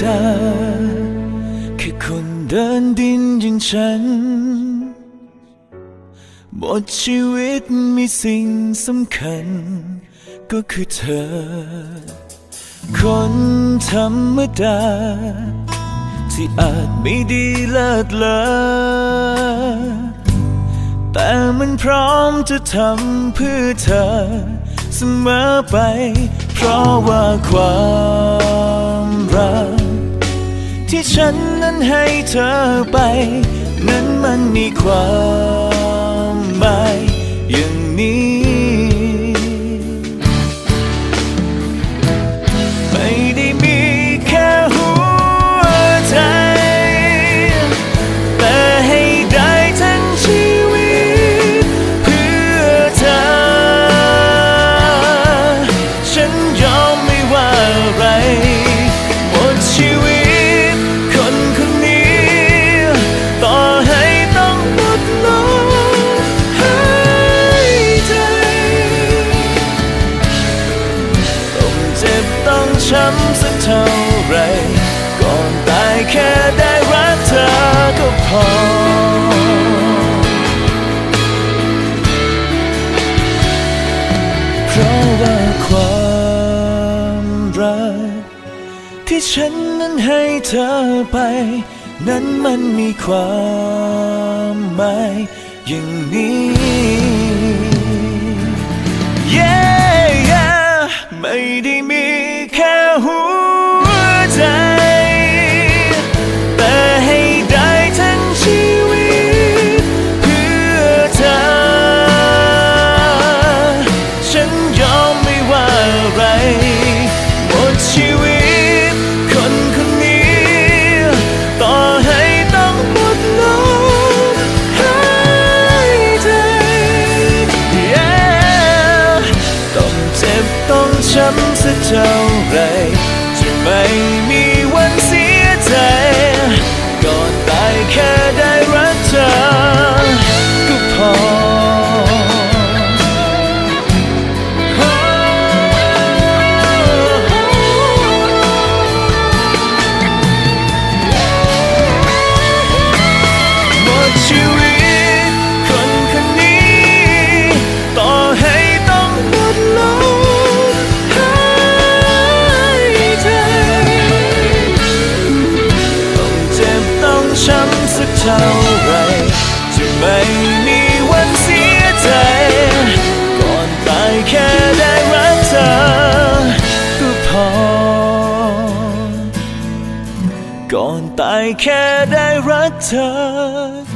ธรรมดาแค่คนเดินดินอย่างฉัน หมดชีวิตมีสิ่งสำคัญ ก็คือเธอ คนธรรมดา ที่อาจไม่ดีเลิศเลอแต่มันพร้อมจะทำเพื่อเธอ เสมอไป เพราะว่าความ ที่ฉันนั้นให้เธอไป นั้นมันมีความหมายอย่างนี้ ช้ำสักเท่าไร ก่อนตายแค่ได้รักเธอก็พอ เพราะว่าความรัก ที่ฉันนั้นให้เธอไป นั้นมันมีความหมายอย่างนี้ ต้องช้ำสักเท่าไรจะไม่มี เท่าไรจะไม่มีวันเสียใจ ก่อนตายแค่ได้รักเธอก็พอ ก่อนตายแค่ได้รักเธอ